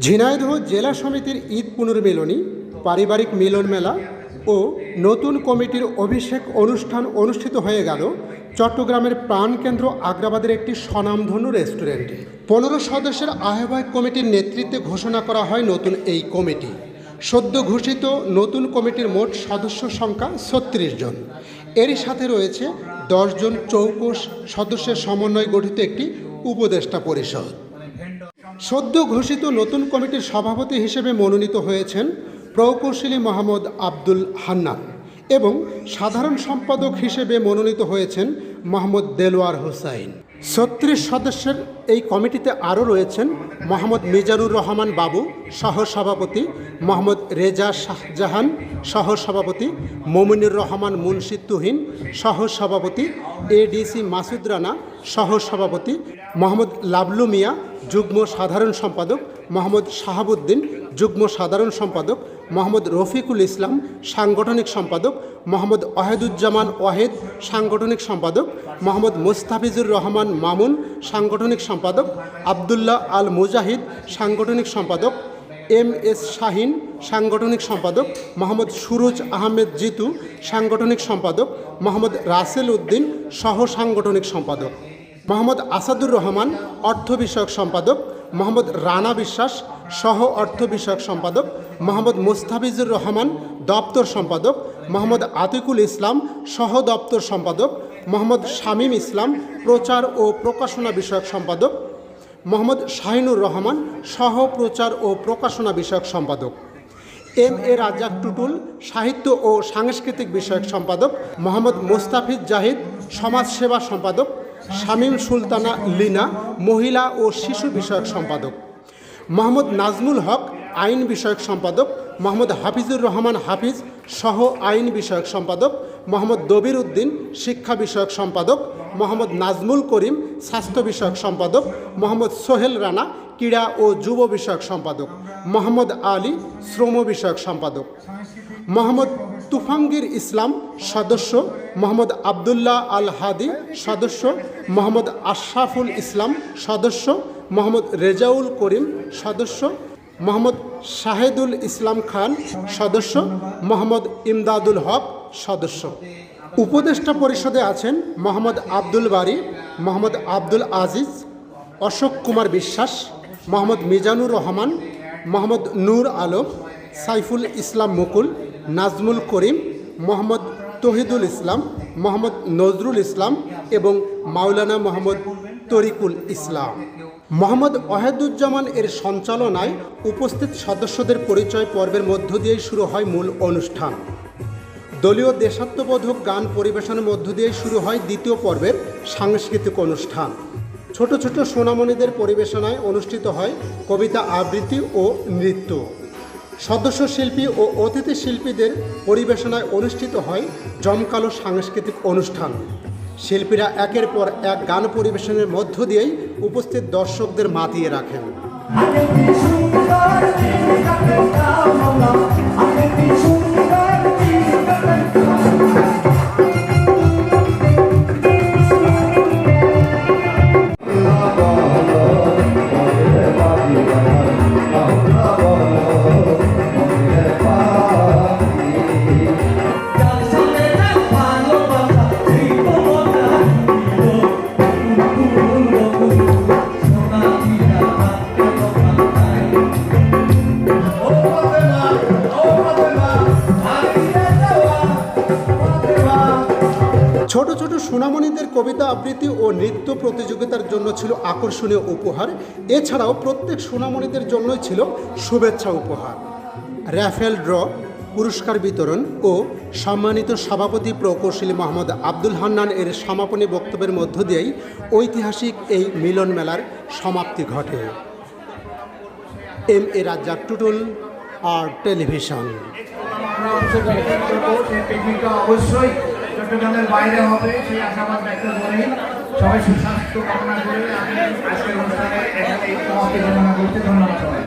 ঝিনাইদহ জেলা সমিতির ঈদ পুনর্মিলনী, পারিবারিক মিলন মেলা ও নতুন কমিটির অভিষেক অনুষ্ঠান অনুষ্ঠিত হয়ে গেল চট্টগ্রামের প্রাণকেন্দ্র আগ্রাবাদের একটি স্বনামধন্য রেস্টুরেন্টে। পনেরো সদস্যের আহ্বায়ক কমিটির নেতৃত্বে ঘোষণা করা হয় নতুন এই কমিটি। সদ্য ঘোষিত নতুন কমিটির মোট সদস্য সংখ্যা ছত্রিশ জন। এরই সাথে রয়েছে দশজন চৌকস সদস্যের সমন্বয়ে গঠিত একটি উপদেষ্টা পরিষদ। সদ্য ঘোষিত নতুন কমিটির সভাপতি হিসেবে মনোনীত হয়েছেন প্রকৌশলী মোহাম্মদ আব্দুল হান্নান এবং সাধারণ সম্পাদক হিসেবে মনোনীত হয়েছেন মোহাম্মদ দেলোয়ার হোসাইন। ছত্রিশ সদস্যের এই কমিটিতে আরও রয়েছেন মোহাম্মদ মিজানুর রহমান বাবু সহ সভাপতি মোহাম্মদ রেজা শাহজাহান সহ সভাপতি মমিনুর রহমান মুন্সি তুহিন সহ সভাপতি এডিসি মাসুদ রানা সহ সভাপতি মোহাম্মদ লাবলু মিয়া, যুগ্ম সাধারণ সম্পাদক মোহাম্মদ শাহাবুদ্দিন যুগ্ম সাধারণ সম্পাদক মোহাম্মদ রফিকুল ইসলাম, সাংগঠনিক সম্পাদক মোহাম্মদ ওয়াহেদুজ্জামান ওয়াহেদ, সাংগঠনিক সম্পাদক মোহাম্মদ মুস্তাফিজুর রহমান মামুন, সাংগঠনিক সম্পাদক আবদুল্লাহ আল মুজাহিদ, সাংগঠনিক সম্পাদক এম এস শাহিন, সাংগঠনিক সম্পাদক মোহাম্মদ সুরজ আহমেদ জিতু, সাংগঠনিক সম্পাদক মোহাম্মদ রাসেল উদ্দিন সহ সাংগঠনিক সম্পাদক। মোহাম্মদ আসাদুর রহমান, অর্থ বিষয়ক সম্পাদক মোহাম্মদ রানা বিশ্বাস, সহ অর্থ বিষয়ক সম্পাদক, মোহাম্মদ মুস্তাফিজুর রহমান, দপ্তর সম্পাদক, মোহাম্মদ আতিকুল ইসলাম, সহ দপ্তর সম্পাদক, মোহাম্মদ শামীম ইসলাম, প্রচার ও প্রকাশনা বিষয়ক সম্পাদক, মোহাম্মদ শাহিনুর রহমান, সহ প্রচার ও প্রকাশনা বিষয়ক সম্পাদক, এম এ রাজ্জাক টুটুল, সাহিত্য ও সাংস্কৃতিক বিষয়ক সম্পাদক, মোহাম্মদ মোস্তাফিজ জাহিদ, সমাজসেবা সম্পাদক শামীম সুলতানা লিনা, মহিলা ও শিশু বিষয়ক সম্পাদক। মোহাম্মদ নাজমুল হক, আইন বিষয়ক সম্পাদক। মোহাম্মদ হাফিজুর রহমান হাফিজ সহ আইন বিষয়ক সম্পাদক। মোহাম্মদ দবির উদ্দিন, শিক্ষা বিষয়ক সম্পাদক। মোহাম্মদ নাজমুল করিম, স্বাস্থ্য বিষয়ক সম্পাদক। মোহাম্মদ সোহেল রানা, ক্রীড়া ও যুব বিষয়ক সম্পাদক। মোহাম্মদ আলী, শ্রম বিষয়ক সম্পাদক। মোহাম্মদ তুফাঙ্গির ইসলাম সদস্য মোহাম্মদ আবদুল্লাহ আল হাদি সদস্য মোহাম্মদ আশরাফুল ইসলাম সদস্য মোহাম্মদ রেজাউল করিম সদস্য মোহাম্মদ শাহেদুল ইসলাম খান সদস্য মোহাম্মদ ইমদাদুল হক সদস্য। উপদেষ্টা পরিষদে আছেন মোহাম্মদ আব্দুল বারি, মোহাম্মদ আব্দুল আজিজ, অশোক কুমার বিশ্বাস, মোহাম্মদ মিজানুর রহমান, মোহাম্মদ নূর আলম, সাইফুল ইসলাম মুকুল নাজমুল করিম, মোহাম্মদ তহিদুল ইসলাম, মোহাম্মদ নজরুল ইসলাম এবং মাওলানা মোহাম্মদ তরিকুল ইসলাম। মোহাম্মদ ওয়াহেদুজ্জামান এর সঞ্চালনায় উপস্থিত সদস্যদের পরিচয় পর্বের মধ্য দিয়েই শুরু হয় মূল অনুষ্ঠান। দলীয় দেশাত্মবোধক গান পরিবেশনের মধ্য দিয়েই শুরু হয় দ্বিতীয় পর্বের সাংস্কৃতিক অনুষ্ঠান। ছোট ছোট সোনামণিদের পরিবেশনায় অনুষ্ঠিত হয় কবিতা আবৃত্তি ও নৃত্য। সদস্য শিল্পী ও অতিথি শিল্পীদের পরিবেশনায় অনুষ্ঠিত হয় জমকালো সাংস্কৃতিক অনুষ্ঠান। শিল্পীরা একের পর এক গান পরিবেশনের মধ্য দিয়েই উপস্থিত দর্শকদের মাতিয়ে রাখেন। সোনামণিদের কবিতা আবৃত্তি ও নৃত্য প্রতিযোগিতার জন্য ছিল আকর্ষণীয় উপহার। এছাড়াও প্রত্যেক সোনামণিদের জন্যই ছিল শুভেচ্ছা উপহার। র্যাফেল ড্র, পুরস্কার বিতরণ ও সম্মানিত সভাপতি প্রকৌশলী মোহাম্মদ আব্দুল হান্নান এর সমাপনী বক্তব্যের মধ্য দিয়েই ঐতিহাসিক এই মিলন মেলার সমাপ্তি ঘটে। এম এ রাজ্জাক টুটুল, আর টেলিভিশন। অবশ্যই চট্টগ্রামের বাইরে হবে, সেই আশাবাদ ব্যক্ত করে সবাই সুস্বাস্থ্য কামনা করে আমি আজকের অনুষ্ঠানে এখানে সমাপ্তি ঘোষণা করতে ধন্যবাদ সবাই